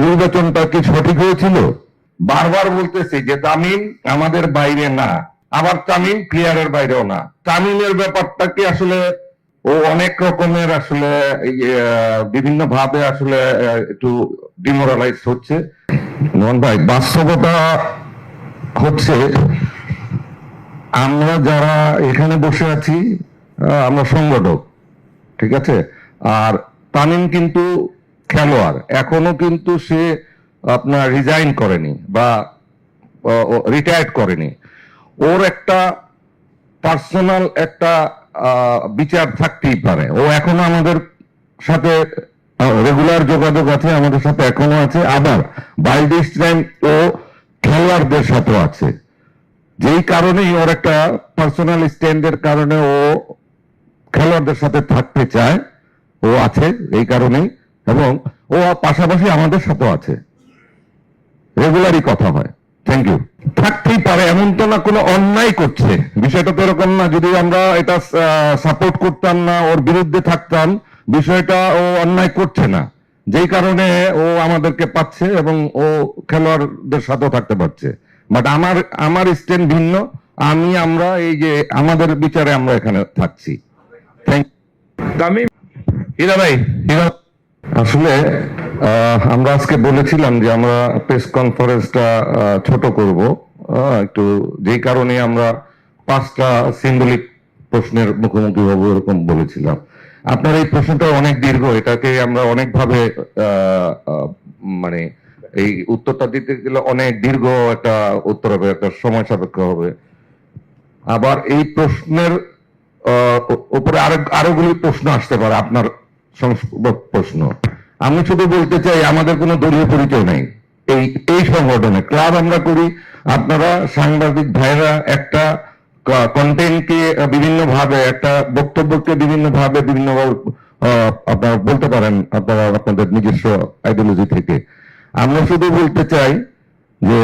নির্বাচনটা কি সঠিক হয়েছিল? বারবার বলতেছি যে তামিম আমাদের বাইরে না, আবার তামিম প্লেয়ারের বাইরেও না। তামিমের ব্যাপারটা কি আসলে ও অনেক রকমের আসলে বিভিন্ন ভাবে আসলে একটু ডিমোরালাইজ হচ্ছে। মোহন ভাই, বাস্তবতা হচ্ছে আমরা যারা এখানে বসে আছি আমরা সংগঠক, ঠিক আছে? আর তামিম কিন্তু খেলোয়াড়। এখনও কিন্তু সে আপনার রিজাইন করেনি বা রিটায়ার্ড করেনি। ওর একটা পার্সোনাল একটা বিচার থাকতেই পারে। ও এখনও আমাদের সাথে রেগুলার যোগাযোগ আছে, আমাদের সাথে এখনও আছে। আবার বাই দিস টাইম ও খেলোয়াড়দের সাথেও আছে। যেই কারণেই ওর একটা পার্সোনাল স্ট্যান্ডের কারণে ও খেলোয়াড়দের সাথে থাকতে চায়। ও আছে, এই কারণেই। এবং ও পাশাপাশি আমাদের সাথেও আছে। রেগুলারই কথা হয়। থ্যাংক ইউ থাকতেই পারে, এমন তো না কোনো অন্যায় করছে। বিষয়টা তো এরকম না, যদি আমরা এটা সাপোর্ট করতাম না, ওর বিরুদ্ধে থাকতাম, বিষয়টা ও অন্যায় করছে না। যেই কারণে ও আমাদেরকে পাচ্ছে এবং ও খেলোয়াড়দের সাথেও থাকতে পারছে। বাট আমার আমার স্ট্যান্ড ভিন্ন, আমি, আমরা, এই যে আমাদের বিচারে আমরা এখানে থাকছি। থ্যাংক তামিম হীরা ভাই হীরা আসলে আমরা আজকে বলেছিলাম যে আমরা প্রেস কনফারেন্সটা ছোট করব। একটু যেই কারণে আমরা পাঁচটা সিম্বলিক প্রশ্নের মুখোমুখি হব এরকম বলেছিলাম। আপনার এই প্রশ্নটা অনেক দীর্ঘ, এটাকে আমরা অনেকভাবে মানে এই উত্তরটা দিতে গেলে অনেক দীর্ঘ একটা উত্তর হবে, একটা সময় সাপেক্ষ হবে। আবার এই প্রশ্নের উপরে আরও আরোগুলি প্রশ্ন আসতে পারে আপনার প্রশ্ন। আমি শুধু বলতে চাই, আমাদের কোনো দলীয় পরিচয় নেই। এই এই সংগঠনে। ক্লাব আমরা করি, আপনারা সাংবাদিক ভাইরা একটা কন্টেন্টকে বিভিন্ন ভাবে একটা বক্তব্যকে বিভিন্ন ভাবে বিভিন্ন আপনারা বলতে পারেন, আপনারা আপনাদের নিজস্ব আইডিওলজি থেকে। আমরা শুধু বলতে চাই যে,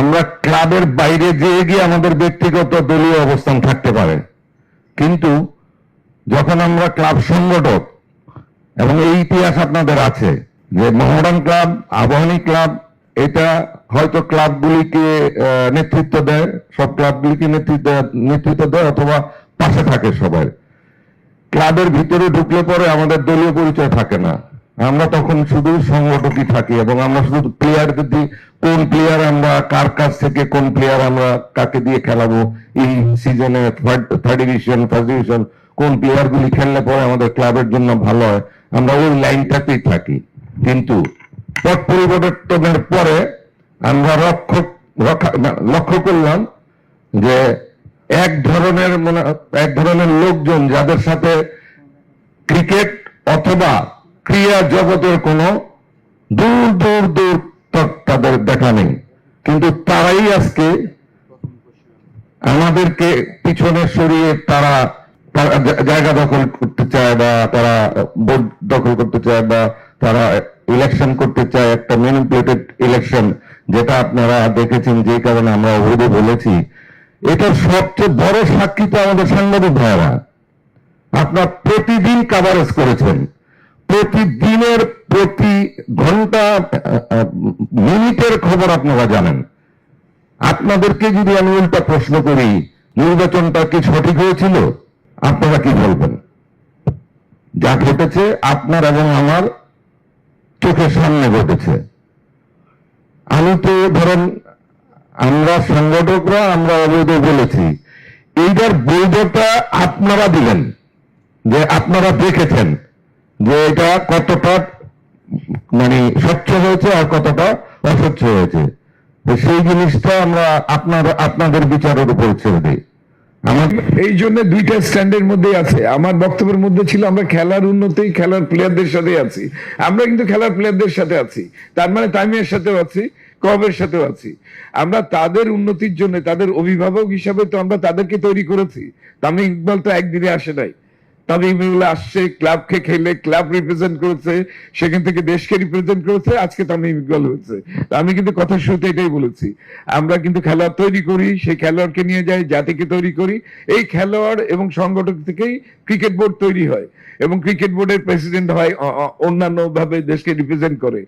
আমরা ক্লাবের বাইরে যেয়ে গিয়ে আমাদের ব্যক্তিগত দলীয় অবস্থান থাকতে পারে। কিন্তু যখন আমরা ক্লাব সংগঠক এবং এই ইতিহাস আপনাদের আছে যে মোহামেডান ক্লাব, আবাহনী ক্লাব, এটা হয়তো ক্লাবগুলিকে নেতৃত্ব দেয়, সব ক্লাবগুলিকে নেতৃত্ব নেতৃত্ব দেয় অথবা পাশে থাকে সবাই। ক্লাবের ভিতরে ঢুকলে পরে আমাদের দলীয় পরিচয় থাকে না। আমরা তখন শুধু সংগঠকই থাকি এবং আমরা শুধু প্লেয়ার যদি কোন প্লেয়ার আমরা, কার কাছ থেকে কোন প্লেয়ার আমরা, কাকে দিয়ে খেলাবো, এই সিজনে থার্ড ডিভিশন ফার্স্ট ডিভিশন কোন প্লেয়ার গুলি খেললে পরে আমাদের ক্লাবের জন্য ভালো হয়, আমরা ওই লাইনটাতেই থাকি। কিন্তু পট পরিবর্তনের পরে আমরা লক্ষ্য লক্ষ্য করলাম যে এক ধরনের মনে, এক ধরনের লোকজন যাদের সাথে ক্রিকেট অথবা ক্রীড়া জগতের কোনো দূর দূর দূর তাদের দেখা নেই। কিন্তু তারাই আজকে আমাদেরকে পিছনে সরিয়ে তারা জায়গা দখল করতে চায় বা তারা ভোট দখল করতে চায় বা তারা ইলেকশন করতে চায়, একটা ম্যানিপুলেটেড ইলেকশন যেটা আপনারা দেখেছেন যে কারণে আমরা অবৈধ বলেছি। এটার সবচেয়ে বড় সাক্ষী তো আমাদের সাংবাদিক ভাইয়েরা। আপনার প্রতিদিন কাভারেজ করেছেন। প্রতিদিনের প্রতি ঘণ্টা, মিনিটের খবর আপনারা জানেন। আপনাদেরকে যদি আমি উল্টা প্রশ্ন করি, নির্বাচনটা কি সঠিক হয়েছিল? আপনারা কি বলবেন? যা ঘটেছে আপনার এবং আমার চোখের সামনে ঘটেছে। আমি তো ধরেন, আমরা সংগঠকরা, আমরা অবৈধ বলেছি। এইটার বৈধতা আপনারা দিলেন, যে আপনারা দেখেছেন, যে এটা কতটা মানে স্বচ্ছ হয়েছে আর কতটা অস্বচ্ছ হয়েছে। সেই জিনিসটা আমরা আপনার, আপনাদের বিচারের উপর ছেড়ে দিই। আমার এই জন্য দুইটা স্ট্যান্ডের মধ্যে আছে। আমার বক্তব্যের মধ্যে ছিল, আমরা খেলার উন্নতি খেলার প্লেয়ারদের সাথে আছি। আমরা কিন্তু খেলার প্লেয়ারদের সাথে আছি। তার মানে তামিমের সাথেও আছি কবের সাথেও আছি। আমরা তাদের উন্নতির জন্য, তাদের অভিভাবক হিসাবে তো আমরা তাদেরকে তৈরি করেছি। তামিম ইকবাল তো একদিনে আসে নাই। তামিমুল্লাহ আসছে ক্লাবকে খেলে ক্লাব রিপ্রেজেন্ট করেছে, সেখান থেকে দেশকে রিপ্রেজেন্ট করেছে, আজকে তামিম ইকবাল হয়েছে। আমি কিন্তু কথা শুরুতে এটাই বলেছি, আমরা কিন্তু খেলোয়াড় তৈরি করি, সেই খেলোয়াড়কে নিয়ে যাই, জাতিকে তৈরি করি, এই খেলোয়াড় এবং সংগঠক থেকেই ক্রিকেট বোর্ড তৈরি হয় এবং ক্রিকেট বোর্ডের প্রেসিডেন্ট হয় অন্যান্য ভাবে দেশকে রিপ্রেজেন্ট করে।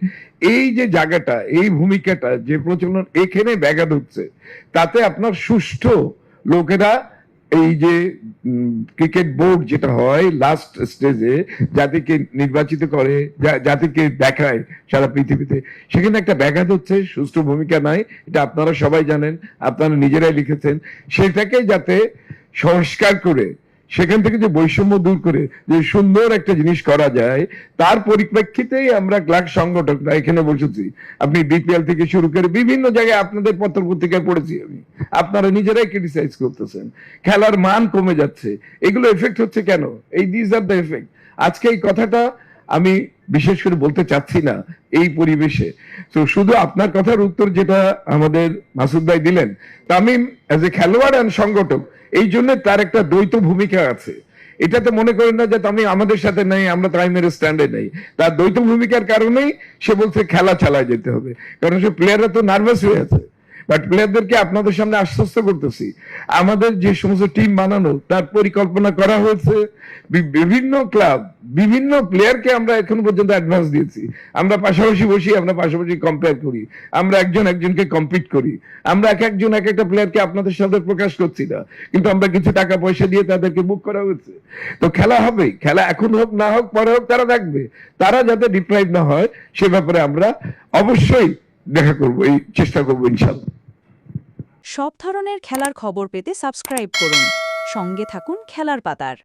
এই যে জায়গাটা, এই ভূমিকাটা, যে প্রচলন এখানে ব্যাঘাত হচ্ছে, তাতে আপনার সুষ্ঠু লোকেরা এই যে ক্রিকেট বোর্ড যেটা হয় লাস্ট স্টেজে যাদেরকে নির্বাচিত করে যাদেরকে দেখায় সারা পৃথিবীতে, সেখানে একটা ব্যাঘাত হচ্ছে, সুষ্ঠু ভূমিকা নাই, এটা আপনারা সবাই জানেন, আপনারা নিজেরাই লিখেছেন, সেটাকে যাতে সংস্কার করে সেখান থেকে যে বৈষম্য দূর করে যে সুন্দর একটা জিনিস করা যায়, তার পরিপ্রেক্ষিতেই আমরা ক্লাক সংগঠকরা এখানে বসেছি। আপনি বিপিএল থেকে শুরু করে বিভিন্ন জায়গায় আপনাদের পত্র পত্রিকায় পড়েছি আমি। আপনারা নিজেরাই ক্রিটিসাইজ করতেছেন। খেলার মান কমে যাচ্ছে। এগুলো এফেক্ট হচ্ছে কেন? এই দিজ আর দ্য এফেক্ট আজকে এই কথাটা আমি বিশেষ করে বলতে চাচ্ছি না এই পরিবেশে। তো শুধু আপনার কথার উত্তর যেটা আমাদের মাসুদ ভাই দিলেন, তামিম অ্যাজ এ খেলোয়াড় অ্যান্ড সংগঠক, এই জন্য তার একটা দ্বৈত ভূমিকা আছে। এটাতে মনে করেন না যে তামিম আমাদের সাথে নেই, আমরা তাইমের স্ট্যান্ডে নেই। তার দ্বৈত ভূমিকার কারণেই সে বলছে খেলা চালায় যেতে হবে। কারণ সে প্লেয়াররা তো নার্ভাস হয়ে আছে। বাট প্লেয়ারদেরকে আপনাদের সামনে আশ্বস্ত করতেছি। আমাদের যে সমস্ত টিম বানানো, তার পরিকল্পনা করা হয়েছে। বিভিন্ন ক্লাব বিভিন্ন প্লেয়ারকে আমরা এখন পর্যন্ত অ্যাডভান্স দিয়েছি। আমরা পাশাপাশি বসি, আমরা পাশাপাশি কম্পেয়ার করি। আমরা একজন একজনকে কম্পিট করি। আমরা এক একজন এক একটা প্লেয়ারকে আপনাদের সাথে প্রকাশ করছি না। কিন্তু আমরা কিছু টাকা পয়সা দিয়ে তাদেরকে বুক করা হয়েছে। তো খেলা হবে খেলা এখন হোক, না হোক, পরে হোক, তারা দেখবে। তারা যাতে ডিপ্রাইভ না হয়, সে ব্যাপারে আমরা অবশ্যই দেখা করব, এই চেষ্টা করব ইনশাল্লাহ সব ধরনের খেলার খবর পেতে সাবস্ক্রাইব করুন। সঙ্গে থাকুন খেলার পাতার।